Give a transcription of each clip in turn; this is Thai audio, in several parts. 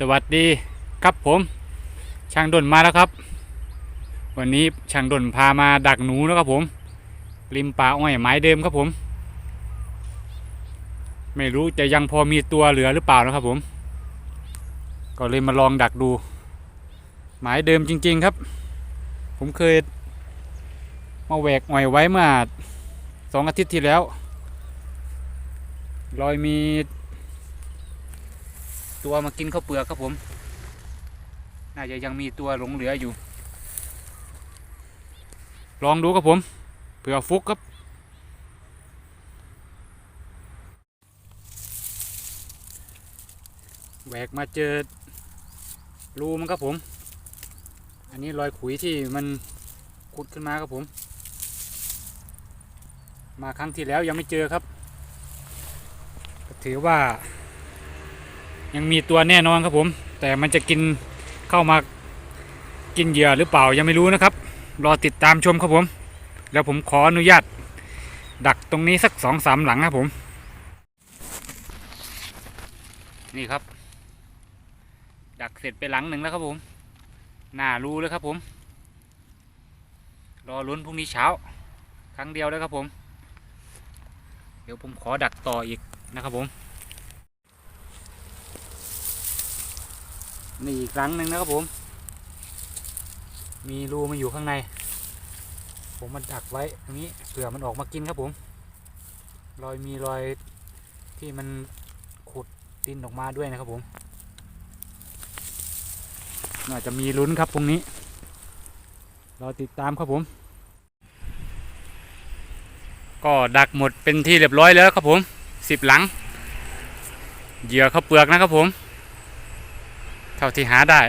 สวัสดีครับผม ช่างดนมาแล้วครับ วันนี้ช่างดนพามาดักหนูนะครับผม ริมป่าอ้อยไม้เดิมครับผม ไม่รู้จะยังพอมีตัวเหลือหรือเปล่านะครับผม ก็เลยมาลองดักดู หมายเดิมจริง ๆครับ ผมเคย มาแหวกอ้อยไว้เมื่อสองอาทิตย์ที่แล้ว รอยมี ตัวมากินข้าวเปลือกครับผม น่าจะยังมีตัวหลงเหลืออยู่ ลองดูครับผมเผื่อฟุกครับแหวกมาเจอรูมันครับผม อันนี้รอยขุยที่มันขุดขึ้นมาครับผม มาครั้งที่แล้วยังไม่เจอครับถือว่า ยังมีตัวแน่นอนครับผม แต่มันจะกินเข้ามากินเหยื่อหรือเปล่ายังไม่รู้นะครับ รอติดตามชมครับผม แล้วผมขออนุญาต ดักตรงนี้สักสองสามหลังครับผม นี่ครับ ดักเสร็จไปหลังหนึ่งแล้วครับผมหน้ารูเลยครับผม รอลุ้นพรุ่งนี้เช้า ครั้งเดียวเลยครับผม เดี๋ยวผมขอดักต่ออีกนะครับผม นี่อีกครั้งหนึ่งนะครับผม มีรูมันอยู่ข้างใน ผมมันดักไว้ตรงนี้เผื่อมันออกมากินครับผม รอยมีรอยที่มันขุดดินออกมาด้วยนะครับผม น่าจะมีลุ้นครับตรงนี้ เรอติดตามครับผม ก็ดักหมดเป็นที่เรียบร้อยแล้วครับผมสิบหลัง เหยื่อข้าวเปลือกนะครับผม ท่าที่หาได้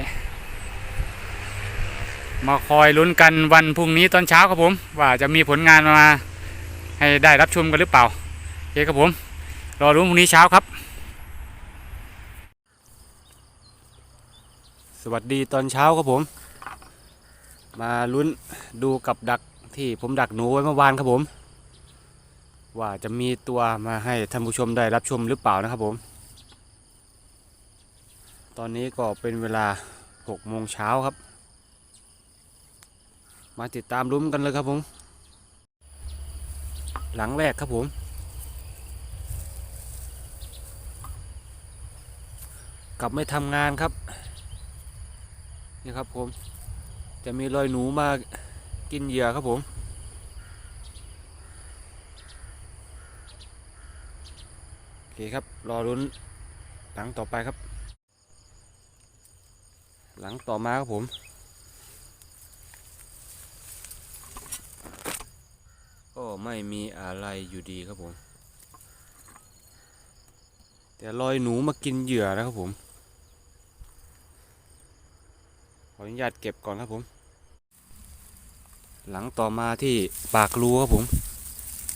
มาคอยลุ้นกันวันพรุ่งนี้ตอนเช้าครับผม ว่าจะมีผลงานมาให้ได้รับชมกันหรือเปล่าโอเคครับผม รอรุ้นพรุ่งนี้เช้าครับ สวัสดีตอนเช้าครับผม มาลุ้นดูกับดักที่ผมดักหนูไว้เมื่อวานครับผม ว่าจะมีตัวมาให้ท่านผู้ชมได้รับชมหรือเปล่านะครับผม ตอนนี้ก็เป็นเวลา6โมงเช้าครับ มาติดตามลุ้มกันเลยครับผม หลังแรกครับผม กลับไม่ทำงานครับ นี่ครับผม จะมีรอยหนูมากินเหยื่อครับผม โอเคครับ รอรุ้นหลังต่อไปครับ หลังต่อมาครับผม ก็ไม่มีอะไรอยู่ดีครับผม แต่รอยหนูมากินเหยื่อนะครับผม ขออนุญาตเก็บก่อนครับผม หลังต่อมาที่ปากรูครับผม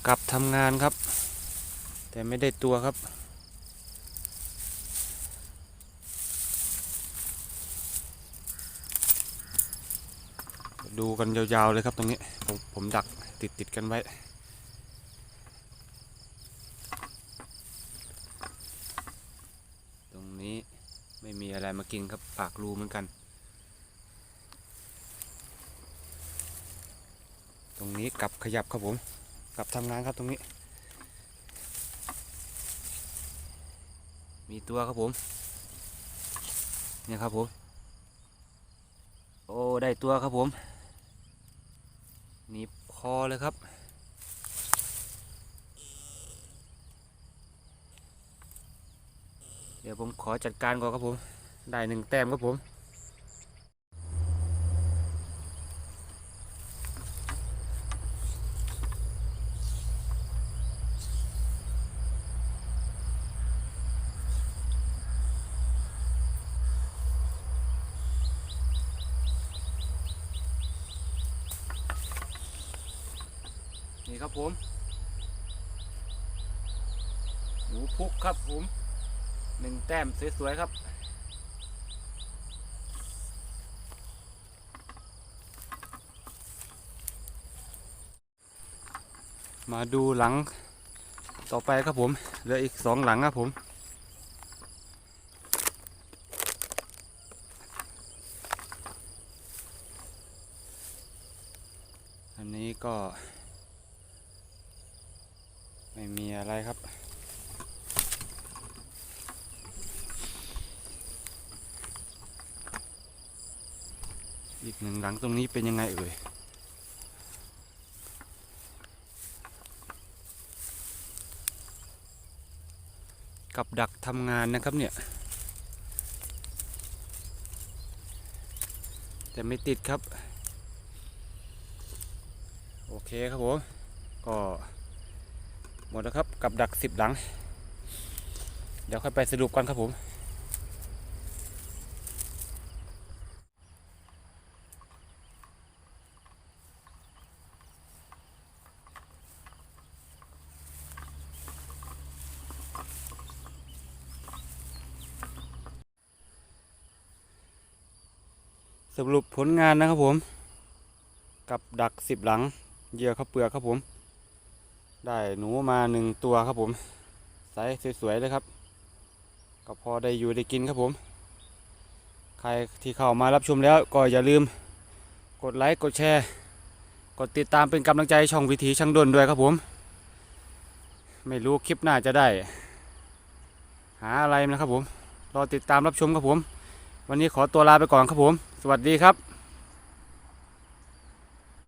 กลับทำงานครับ แต่ไม่ได้ตัวครับ ดูกันยาวๆเลยครับตรงนี้ ผมผมดักติดติดกันไว้ ตรงนี้ไม่มีอะไรมากินครับปากรูเหมือนกัน ตรงนี้กลับขยับครับผมกลับทำงานครับตรงนี้ มีตัวครับผมเนี่ยครับผม โอ้ ได้ตัวครับผม หนีบคอเลยครับ เดี๋ยวผมขอจัดการก่อนครับผม ได้หนึ่งแต้มครับผม นี่ครับผม หนูพุกครับผมหนึ่งแต้มสวยๆครับมาดูหลังต่อไปครับผม เหลืออีกสองหลังครับผม อันนี้ก็ ไม่มีอะไรครับ อีกหนึ่งหลังตรงนี้เป็นยังไงเอ่ยกับดักทำงานนะครับเนี่ย แต่ไม่ติดครับ โอเคครับผม ก็ หมดแล้วครับกับดักสิบหลัง เดี๋ยวค่อยไปสรุปกันครับผม สรุปผลงานนะครับผม กับดักสิบหลังเหยื่อข้าวเปลือกครับผม ได้หนูมาหนึ่งตัวครับผมไซส์สวยๆเลยครับ ก็พอได้อยู่ได้กินครับผม ใครที่เข้ามารับชมแล้วก็อย่าลืม กดไลค์กดแชร์ กดติดตามเป็นกำลังใจช่องวิถีช่างดนด้วยครับผม ไม่รู้คลิปหน้าจะได้ หาอะไรนะครับผมรอติดตามรับชมครับผม วันนี้ขอตัวลาไปก่อนครับผม สวัสดีครับ